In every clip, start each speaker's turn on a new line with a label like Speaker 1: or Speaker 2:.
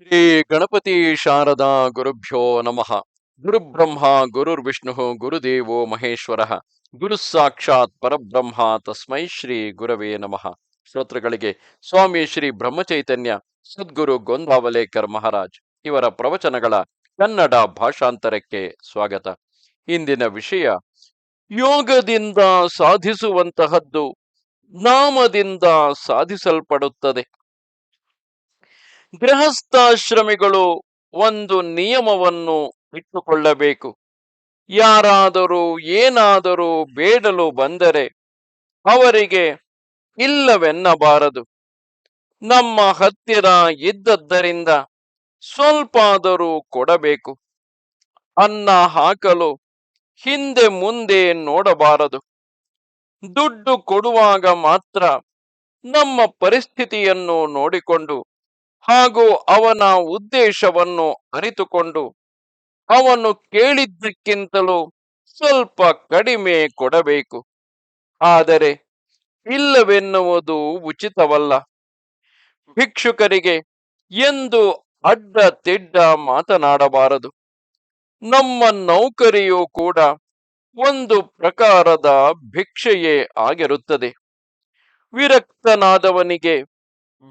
Speaker 1: ಶ್ರೀ ಗಣಪತಿ ಶಾರದಾ ಗುರುಭ್ಯೋ ನಮಃ. ಗುರುಬ್ರಹ್ಮ, ಗುರುರ್ವಿಷ್ಣು, ಗುರುದೇವೋ ಮಹೇಶ್ವರ. ಗುರು ಸಾಕ್ಷಾತ್ ಪರಬ್ರಹ್ಮ, ತಸ್ಮೈ ಶ್ರೀ ಗುರವೇ ನಮಃ. ಶ್ರೋತೃಗಳಿಗೆ, ಸ್ವಾಮಿ ಶ್ರೀ ಬ್ರಹ್ಮಚೈತನ್ಯ, ಸದ್ಗುರು ಗೊಂದಾವಲೇಕರ್ ಮಹಾರಾಜ್ ಇವರ ಪ್ರವಚನಗಳ ಕನ್ನಡ ಭಾಷಾಂತರಕ್ಕೆ ಸ್ವಾಗತ. ಇಂದಿನ ವಿಷಯ, ಯೋಗದಿಂದ ಸಾಧಿಸುವಂತಹದ್ದು ನಾಮದಿಂದ ಸಾಧಿಸಲ್ಪಡುತ್ತದೆ. ಗೃಹಸ್ಥಾಶ್ರಮಿಗಳು ಒಂದು ನಿಯಮವನ್ನು ಇಟ್ಟುಕೊಳ್ಳಬೇಕು. ಯಾರಾದರೂ ಏನಾದರೂ ಬೇಡಲು ಬಂದರೆ ಅವರಿಗೆ ಇಲ್ಲವೆನ್ನಬಾರದು. ನಮ್ಮ ಹತ್ತಿರ ಇದ್ದದ್ದರಿಂದ ಸ್ವಲ್ಪಾದರೂ ಕೊಡಬೇಕು. ಅನ್ನ ಹಾಕಲು ಹಿಂದೆ ಮುಂದೆ ನೋಡಬಾರದು. ದುಡ್ಡು ಕೊಡುವಾಗ ಮಾತ್ರ ನಮ್ಮ ಪರಿಸ್ಥಿತಿಯನ್ನು ನೋಡಿಕೊಂಡು ಹಾಗೂ ಅವನ ಉದ್ದೇಶವನ್ನು ಅರಿತುಕೊಂಡು ಅವನು ಕೇಳಿದ್ದಕ್ಕಿಂತಲೂ ಸ್ವಲ್ಪ ಕಡಿಮೆ ಕೊಡಬೇಕು. ಆದರೆ ಇಲ್ಲವೆನ್ನುವುದು ಉಚಿತವಲ್ಲ. ಭಿಕ್ಷುಕರಿಗೆ ಎಂದು ಅಡ್ಡ ತಿಡ್ಡ ಮಾತನಾಡಬಾರದು. ನಮ್ಮ ನೌಕರಿಯೂ ಕೂಡ ಒಂದು ಪ್ರಕಾರದ ಭಿಕ್ಷೆಯೇ ಆಗಿರುತ್ತದೆ. ವಿರಕ್ತನಾದವನಿಗೆ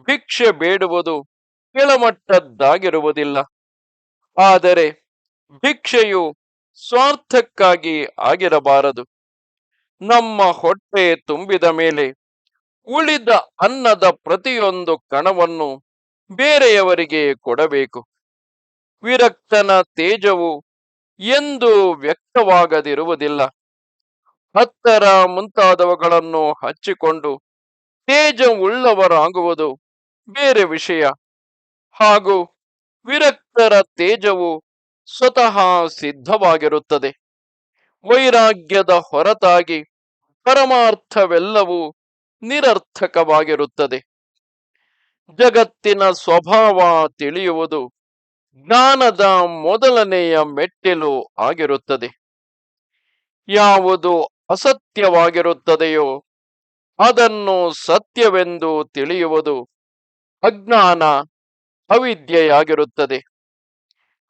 Speaker 1: ಭಿಕ್ಷೆ ಬೇಡುವುದು ಕೆಳಮಟ್ಟದ್ದಾಗಿರುವುದಿಲ್ಲ. ಆದರೆ ಭಿಕ್ಷೆಯು ಸ್ವಾರ್ಥಕ್ಕಾಗಿ ಆಗಿರಬಾರದು. ನಮ್ಮ ಹೊಟ್ಟೆ ತುಂಬಿದ ಮೇಲೆ ಉಳಿದ ಅನ್ನದ ಪ್ರತಿಯೊಂದು ಕಣವನ್ನು ಬೇರೆಯವರಿಗೆ ಕೊಡಬೇಕು. ವಿರಕ್ತನ ತೇಜವು ಎಂದು ವ್ಯಕ್ತವಾಗದಿರುವುದಿಲ್ಲ. ಹತ್ತರ ಮುಂತಾದವುಗಳನ್ನು ಹಚ್ಚಿಕೊಂಡು ತೇಜವುಳ್ಳವರಾಗುವುದು ಬೇರೆ ವಿಷಯ. ಹಾಗೂ ವಿರಕ್ತರ ತೇಜವು ಸ್ವತಃ ಸಿದ್ಧವಾಗಿರುತ್ತದೆ. ವೈರಾಗ್ಯದ ಹೊರತಾಗಿ ಪರಮಾರ್ಥವೆಲ್ಲವೂ ನಿರರ್ಥಕವಾಗಿರುತ್ತದೆ. ಜಗತ್ತಿನ ಸ್ವಭಾವ ತಿಳಿಯುವುದು ಜ್ಞಾನದ ಮೊದಲನೆಯ ಮೆಟ್ಟಿಲು ಆಗಿರುತ್ತದೆ. ಯಾವುದು ಅಸತ್ಯವಾಗಿರುತ್ತದೆಯೋ ಅದನ್ನು ಸತ್ಯವೆಂದು ತಿಳಿಯುವುದು ಅಜ್ಞಾನ ಅವಿದ್ಯೆಯಾಗಿರುತ್ತದೆ.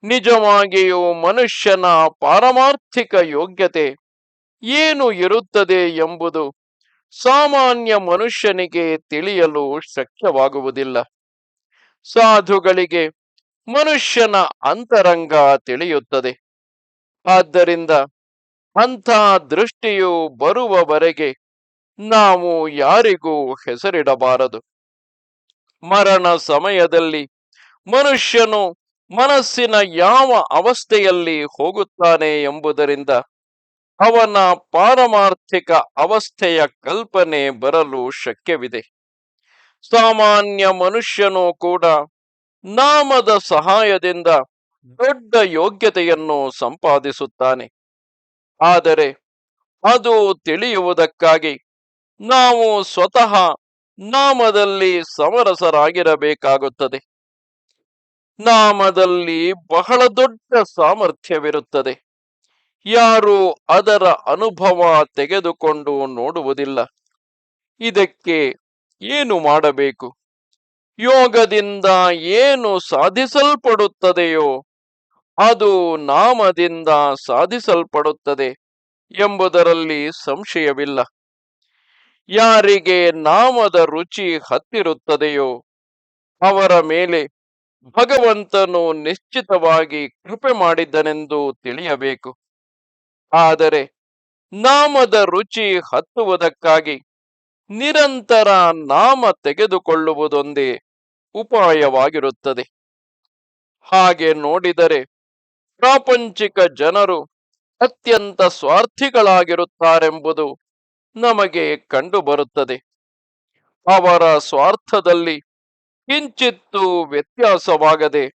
Speaker 1: ನಿಜವಾಗಿಯೂ ಮನುಷ್ಯನ ಪಾರಮಾರ್ಥಿಕ ಯೋಗ್ಯತೆ ಏನು ಇರುತ್ತದೆ ಎಂಬುದು ಸಾಮಾನ್ಯ ಮನುಷ್ಯನಿಗೆ ತಿಳಿಯಲು ಶಕ್ಯವಾಗುವುದಿಲ್ಲ. ಸಾಧುಗಳಿಗೆ ಮನುಷ್ಯನ ಅಂತರಂಗ ತಿಳಿಯುತ್ತದೆ. ಆದ್ದರಿಂದ ಅಂಥ ದೃಷ್ಟಿಯು ಬರುವವರೆಗೆ ನಾವು ಯಾರಿಗೂ ಹೆಸರಿಡಬಾರದು. ಮರಣ ಸಮಯದಲ್ಲಿ ಮನುಷ್ಯನು ಮನಸ್ಸಿನ ಯಾವ ಅವಸ್ಥೆಯಲ್ಲಿ ಹೋಗುತ್ತಾನೆ ಎಂಬುದರಿಂದ ಅವನ ಪಾರಮಾರ್ಥಿಕ ಅವಸ್ಥೆಯ ಕಲ್ಪನೆ ಬರಲು ಶಕ್ಯವಿದೆ. ಸಾಮಾನ್ಯ ಮನುಷ್ಯನು ಕೂಡ ನಾಮದ ಸಹಾಯದಿಂದ ದೊಡ್ಡ ಯೋಗ್ಯತೆಯನ್ನು ಸಂಪಾದಿಸುತ್ತಾನೆ. ಆದರೆ ಅದು ತಿಳಿಯುವುದಕ್ಕಾಗಿ ನಾವು ಸ್ವತಃ ನಾಮದಲ್ಲಿ ಸಮರಸರಾಗಿರಬೇಕಾಗುತ್ತದೆ. ನಾಮದಲ್ಲಿ ಬಹಳ ದೊಡ್ಡ ಸಾಮರ್ಥ್ಯವಿರುತ್ತದೆ. ಯಾರು ಅದರ ಅನುಭವ ತೆಗೆದುಕೊಂಡು ನೋಡುವುದಿಲ್ಲ. ಇದಕ್ಕೆ ಏನು ಮಾಡಬೇಕು? ಯೋಗದಿಂದ ಏನು ಸಾಧಿಸಲ್ಪಡುತ್ತದೆಯೋ, ಅದು ನಾಮದಿಂದ ಸಾಧಿಸಲ್ಪಡುತ್ತದೆ ಎಂಬುದರಲ್ಲಿ ಸಂಶಯವಿಲ್ಲ. ಯಾರಿಗೆ ನಾಮದ ರುಚಿ ಹತ್ತಿರುತ್ತದೆಯೋ, ಅವರ ಮೇಲೆ ಭಗವಂತನು ನಿಶ್ಚಿತವಾಗಿ ಕೃಪೆ ಮಾಡಿದ್ದನೆಂದು ತಿಳಿಯಬೇಕು. ಆದರೆ ನಾಮದ ರುಚಿ ಹತ್ತುವುದಕ್ಕಾಗಿ ನಿರಂತರ ನಾಮ ತೆಗೆದುಕೊಳ್ಳುವುದೊಂದೇ ಉಪಾಯವಾಗಿರುತ್ತದೆ. ಹಾಗೆ ನೋಡಿದರೆ ಪ್ರಾಪಂಚಿಕ ಜನರು ಅತ್ಯಂತ ಸ್ವಾರ್ಥಿಗಳಾಗಿರುತ್ತಾರೆಂಬುದು ನಮಗೆ ಕಂಡುಬರುತ್ತದೆ. ಅವರ ಸ್ವಾರ್ಥದಲ್ಲಿ ಕಿಂಚಿತ್ತು ವ್ಯತ್ಯಾಸವಾಗದೆ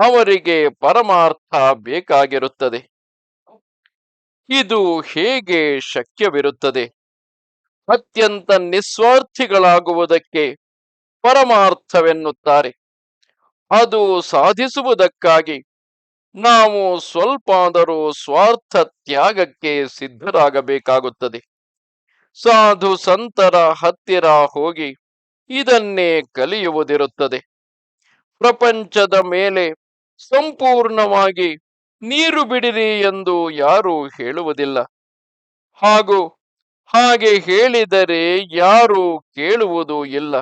Speaker 1: ಅವರಿಗೆ ಪರಮಾರ್ಥ ಬೇಕಾಗಿರುತ್ತದೆ. ಇದು ಹೇಗೆ ಶಕ್ಯವಿರುತ್ತದೆ? ಅತ್ಯಂತ ನಿಸ್ವಾರ್ಥಿಗಳಾಗುವುದಕ್ಕೆ ಪರಮಾರ್ಥವೆನ್ನುತ್ತಾರೆ. ಅದು ಸಾಧಿಸುವುದಕ್ಕಾಗಿ ನಾವು ಸ್ವಲ್ಪಾದರೂ ಸ್ವಾರ್ಥ ತ್ಯಾಗಕ್ಕೆ ಸಿದ್ಧರಾಗಬೇಕಾಗುತ್ತದೆ. ಸಾಧು ಸಂತರ ಹತ್ತಿರ ಹೋಗಿ ಇದನ್ನೇ ಕಲಿಯುವುದಿರುತ್ತದೆ. ಪ್ರಪಂಚದ ಮೇಲೆ ಸಂಪೂರ್ಣವಾಗಿ ನೀರು ಬಿಡಿರಿ ಎಂದು ಯಾರು ಹೇಳುವುದಿಲ್ಲ. ಹಾಗೂ ಹಾಗೆ ಹೇಳಿದರೆ ಯಾರು ಕೇಳುವುದು ಇಲ್ಲ.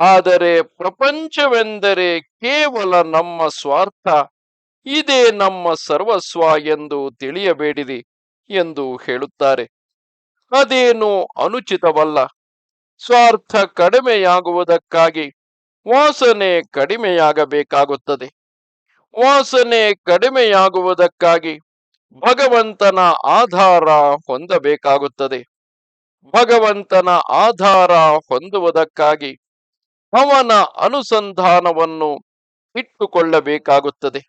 Speaker 1: ಆದರೆ ಪ್ರಪಂಚವೆಂದರೆ ಕೇವಲ ನಮ್ಮ ಸ್ವಾರ್ಥ, ಇದೇ ನಮ್ಮ ಸರ್ವಸ್ವ ಎಂದು ತಿಳಿಯಬೇಡಿರಿ ಎಂದು ಹೇಳುತ್ತಾರೆ. ಅದೇನು ಅನುಚಿತವಲ್ಲ. ಸ್ವಾರ್ಥ ಕಡಿಮೆಯಾಗುವುದಕ್ಕಾಗಿ ವಾಸನೆ ಕಡಿಮೆಯಾಗಬೇಕಾಗುತ್ತದೆ. ವಾಸನೆ ಕಡಿಮೆಯಾಗುವುದಕ್ಕಾಗಿ ಭಗವಂತನ ಆಧಾರ ಹೊಂದಬೇಕಾಗುತ್ತದೆ. ಭಗವಂತನ ಆಧಾರ ಹೊಂದುವುದಕ್ಕಾಗಿ ಅವನ ಅನುಸಂಧಾನವನ್ನು ಇಟ್ಟುಕೊಳ್ಳಬೇಕಾಗುತ್ತದೆ.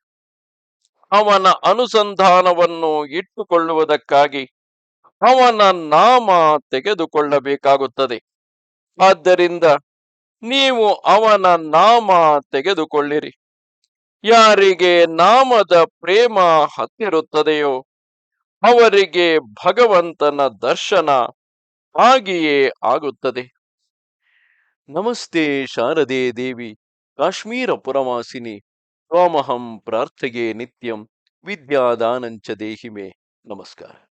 Speaker 1: ಅವನ ಅನುಸಂಧಾನವನ್ನು ಇಟ್ಟುಕೊಳ್ಳುವುದಕ್ಕಾಗಿ ಅವನ ನಾಮ ತೆಗೆದುಕೊಳ್ಳಬೇಕಾಗುತ್ತದೆ. ಆದ್ದರಿಂದ ನೀವು ಅವನ ನಾಮ ತೆಗೆದುಕೊಳ್ಳಿರಿ. ಯಾರಿಗೆ ನಾಮದ ಪ್ರೇಮ ಹತ್ತಿರುತ್ತದೆಯೋ ಅವರಿಗೆ ಭಗವಂತನ ದರ್ಶನ ಹಾಗೆಯೇ ಆಗುತ್ತದೆ. ನಮಸ್ತೆ ಶಾರದೆ ದೇವಿ, ಕಾಶ್ಮೀರ ಪುರವಾಸಿನಿ ತ್ವಾಮಹಂ ಪ್ರಾರ್ಥಗೆ ನಿತ್ಯಂ, ವಿದ್ಯಾದಾನಂಚ ದೇಹಿಮೆ. ನಮಸ್ಕಾರ.